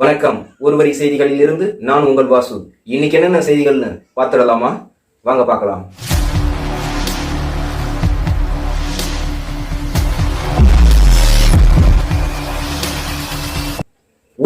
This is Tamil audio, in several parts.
வணக்கம். ஒருவரி செய்திகளில் இருந்து நான் உங்கள் வாசு. இன்னைக்கு என்னென்ன செய்திகள்னு பார்த்துடலாமா? வாங்க பார்க்கலாம்.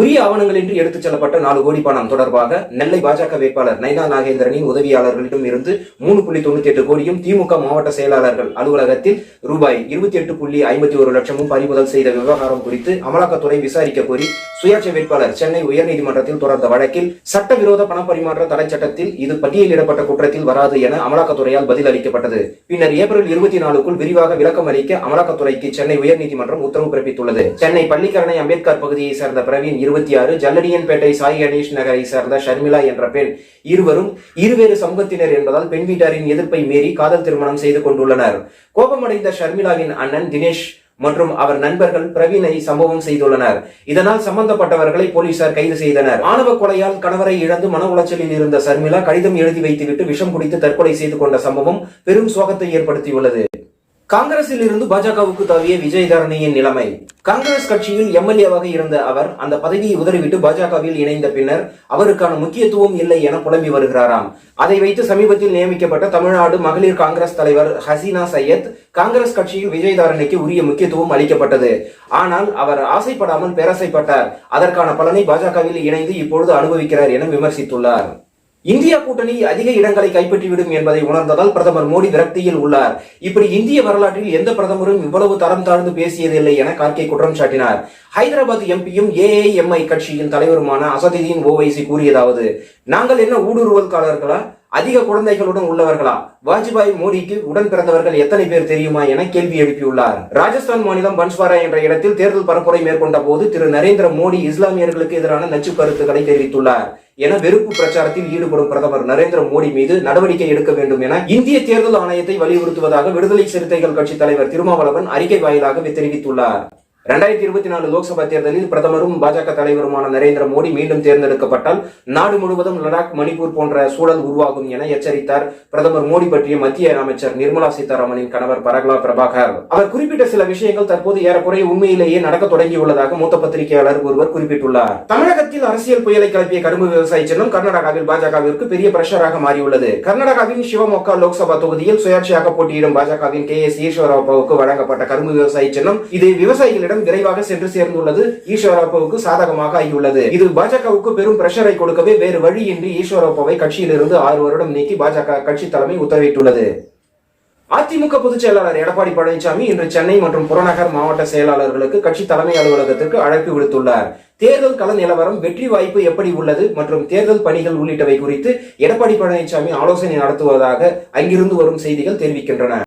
உரிய ஆவணங்களின்றி எடுத்துச் செல்லப்பட்ட நாலு கோடி பணம் தொடர்பாக நெல்லை பாஜக வேட்பாளர் நைனா நாகேந்திரனின் உதவியாளர்களிடம் இருந்து மூணு புள்ளி தொண்ணூத்தி எட்டு கோடியும் திமுக மாவட்ட செயலாளர்கள் அலுவலகத்தில் ரூபாய் இருபத்தி எட்டு புள்ளி ஐம்பத்தி ஒரு லட்சமும் பறிமுதல் செய்த விவகாரம் குறித்து அமலாக்கத்துறை விசாரிக்க கோரி சுயாட்சி வேட்பாளர் சென்னை உயர்நீதிமன்றத்தில் தொடர்ந்த வழக்கில் சட்டவிரோத பணப்பரிமாற்ற தடை சட்டத்தில் இது பட்டியலிடப்பட்ட குற்றத்தில் வராது என அமலாக்கத்துறையால் பதில் அளிக்கப்பட்டது பின்னர் ஏப்ரல் இருபத்தி நாலுக்குள் விரிவாக விளக்கம் அளிக்க அமலாக்கத்துறைக்கு சென்னை உயர்நீதிமன்றம் உத்தரவு பிறப்பித்துள்ளது. சென்னை பள்ளிக்கரணை அம்பேத்கர் பகுதியை சேர்ந்த பிரவீன் இருபத்தி ஆறு ஜல்லடியன்பேட்டை சாய் கணேஷ் நகரை சேர்ந்த ஷர்மிளா என்ற பெண். இருவரும் இருவேறு சமூகத்தினர் என்பதால் பெண் வீட்டாரின் எதிர்ப்பை மீறி காதல் திருமணம் செய்து கொண்டுள்ளனர். கோபமடைந்த ஷர்மிளாவின் அண்ணன் தினேஷ் மற்றும் அவர் நண்பர்கள் பிரவீனை சம்பவம் செய்துள்ளனர். இதனால் சம்பந்தப்பட்டவர்களை போலீசார் கைது செய்தனர். ஆணவ கொலையால் கணவரை இழந்து மன உளைச்சலில் இருந்த சர்மிளா கடிதம் எழுதி வைத்துவிட்டு விஷம் குடித்து தற்கொலை செய்து கொண்ட சம்பவம் பெரும் சோகத்தை ஏற்படுத்தியுள்ளது. காங்கிரஸில் இருந்து பாஜகவுக்கு தாவிய விஜய் தரணியின் நிலைமை. காங்கிரஸ் கட்சியில் எம்எல்ஏவாக இருந்த அவர் அந்த பதவியை உதறிவிட்டு பாஜகவில் இணைந்த பின்னர் அவருக்கான முக்கியத்துவம் இல்லை என புலம்பி வருகிறாராம். அதை வைத்து சமீபத்தில் நியமிக்கப்பட்ட தமிழ்நாடு மகளிர் காங்கிரஸ் தலைவர் ஹசீனா சையத் காங்கிரஸ் கட்சியில் விஜய் தாரணிக்கு உரிய முக்கியத்துவம் அளிக்கப்பட்டது. ஆனால் அவர் ஆசைப்படாமல் பேராசைப்பட்டார். அதற்கான பலனை பாஜகவில் இணைந்து இப்பொழுது அனுபவிக்கிறார் என விமர்சித்துள்ளார். இந்தியா கூட்டணி அதிக இடங்களை கைப்பற்றிவிடும் என்பதை உணர்ந்ததால் பிரதமர் மோடி விரக்தியில் உள்ளார். இப்படி இந்திய வரலாற்றில் எந்த பிரதமரும் இவ்வளவு தரம் தாழ்ந்து பேசியதில்லை என கார்கே குற்றம் சாட்டினார். ஹைதராபாத் எம்பியும் ஏஐஎம்ஐ கட்சியின் தலைவருமான அசதுதீன் ஓவைசி கூறியதாவது நாங்கள் என்ன ஊடுருவல்காரர்களா அதிக குழந்தைகளுடன் உள்ளவர்களா? வாஜ்பாய் மோடிக்கு உடன் பிறந்தவர்கள் எத்தனை பேர் தெரியுமா என கேள்வி எழுப்பியுள்ளார். ராஜஸ்தான் மாநிலம் பன்ஸ்வாரா என்ற இடத்தில் தேர்தல் பரப்புரை மேற்கொண்ட போது திரு நரேந்திர மோடி இஸ்லாமியர்களுக்கு எதிரான நச்சு கருத்துக்களை தெரிவித்துள்ளார் என வெறுப்பு பிரச்சாரத்தில் ஈடுபடும் பிரதமர் நரேந்திர மோடி மீது நடவடிக்கை எடுக்க வேண்டும் என இந்திய தேர்தல் ஆணையத்தை வலியுறுத்துவதாக விடுதலை சிறுத்தைகள் கட்சி தலைவர் திருமாவளவன் அறிக்கை வாயிலாக தெரிவித்துள்ளார். இரண்டாயிரத்தி இருபத்தி நாலு லோக்சபா தேர்தலில் பிரதமரும் பாஜக தலைவருமான நரேந்திர மோடி மீண்டும் தேர்ந்தெடுக்கப்பட்டால் நாடு முழுவதும் லடாக் மணிப்பூர் போன்ற சூழல் உருவாகும் என எச்சரித்தார் பிரதமர் மோடி பற்றிய மத்திய அமைச்சர் நிர்மலா சீதாராமனின் கணவர் பரகலா பிரபாகர். அவர் குறிப்பிட்ட சில விஷயங்கள் தற்போது ஏறக்குறைய உண்மையிலேயே நடக்க தொடங்கியுள்ளதாக மூத்த பத்திரிகையாளர் ஒருவர் குறிப்பிட்டுள்ளார். தமிழகத்தில் அரசியல் புயலை கிளப்பிய கரும்பு விவசாய சின்னம் கர்நாடகாவில் பாஜகவிற்கு பெரிய பிரஷராக மாறியுள்ளது. கர்நாடகாவின் சிவமொக்கா லோக்சபா தொகுதியில் சுயாட்சியாக போட்டியிடும் பாஜகவின் கே எஸ் ஈஸ்வரப்பாவுக்கு வழங்கப்பட்ட கரும்பு விவசாய சின்னம் இது விவசாயிகளிடம் விரைவாக சென்று சேர்ந்துள்ளது. ஈஸ்வரப்பாவுக்கு சாதகமாக ஆகியுள்ளது. இது பாஜகவுக்கு பெரும் பிரஷரை கொடுக்கவே வேறு வழியின்றி ஈஸ்வரப்பாவை கட்சியிலிருந்து ஆறு வருடம் நீக்கி பாஜக கட்சி தலைமை உத்தரவிட்டுள்ளது. அதிமுக பொதுச் செயலாளர் எடப்பாடி பழனிசாமி இன்று சென்னை மற்றும் புறநகர் மாவட்ட செயலாளர்களுக்கு கட்சி தலைமை அலுவலகத்திற்கு அழைப்பு விடுத்துள்ளார். தேர்தல் கள நிலவரம் வெற்றி வாய்ப்பு எப்படி உள்ளது மற்றும் தேர்தல் பணிகள் உள்ளிட்டவை குறித்து எடப்பாடி பழனிசாமி ஆலோசனை நடத்துவதாக அங்கிருந்து வரும் செய்திகள் தெரிவிக்கின்றன.